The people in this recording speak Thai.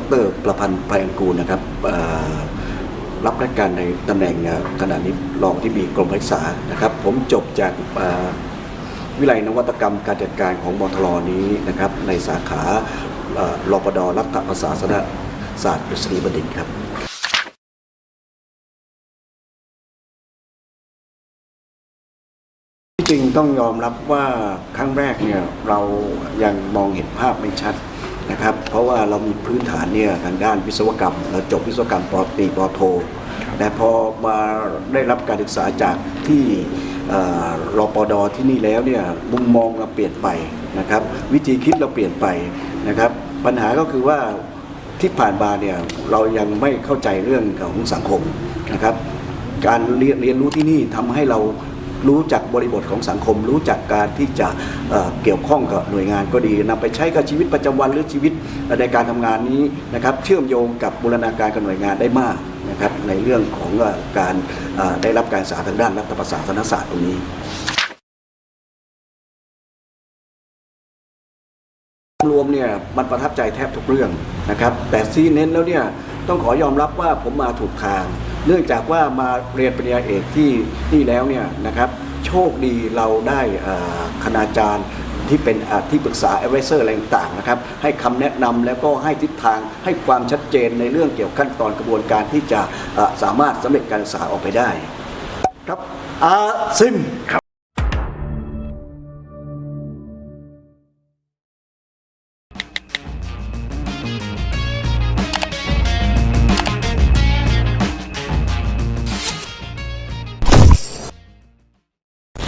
ดรประพันธ์ไพอังกูลนะครับรับราชการในตำแหน่งขณะนี้รองที่มีกรมศึกษานะครับ ผมจบจากวิไลนวัตกรรมการจัดการของมทรนี้นะครับ ในสาขาเอ่อรปดรัฐประศาสนศาสตร์ดุษฎีบัณฑิตครับจริงต้องยอมรับว่าครั้งแรกเนี่ยเรายังมองเห็นภาพไม่ชัด นะครับ เพราะว่าเรามีพื้นฐานเนี่ยทางด้านวิศวกรรม เราจบวิศวกรรมปอตรีปอโทแต่พอมาได้รับการศึกษาจากที่เอ่อรปดที่นี่แล้วเนี่ยมุมมองเราเปลี่ยนไปนะครับ วิธีคิดเราเปลี่ยนไปนะครับ ปัญหาก็คือว่าที่ผ่านมาเนี่ยเรายังไม่เข้าใจเรื่องของสังคมนะครับ การเรียนเรียนรู้ที่นี่ทำให้เรา รู้จักบริบทของสังคม รู้จักการที่จะเเกี่ยวข้องกับหน่วยงานก็ดีนำไปใช้กับชีวิตประจำวันหรือชีวิตในการทำงานนี้นะครับ เชื่อมโยงกับบูรณาการกับหน่วยงานได้มากนะครับในเรื่องของการได้รับการศึกษาทางด้านรัฐประศาสนศาสตร์ตรงนี้รวมเนี่ยมันประทับใจแทบทุกเรื่องนะครับแต่ซีเน้นแล้วเนี่ยต้องขอยอมรับว่าผมมาถูกทาง เนื่องจากว่ามาเรียนปริญญาเอกที่นี่แล้วเนี่ยนะครับโชคดีเราได้คณาจารย์ที่เป็นที่ปรึกษา a d v i s o r อะไรต่างๆนะครับให้คำแนะนำแล้วก็ให้ทิศทางให้ความชัดเจนในเรื่องเกี่ยวกับขั้นตอนกระบวนการที่จะสามารถสำเร็จการศึกษาออกไปได้ ครับอาซิม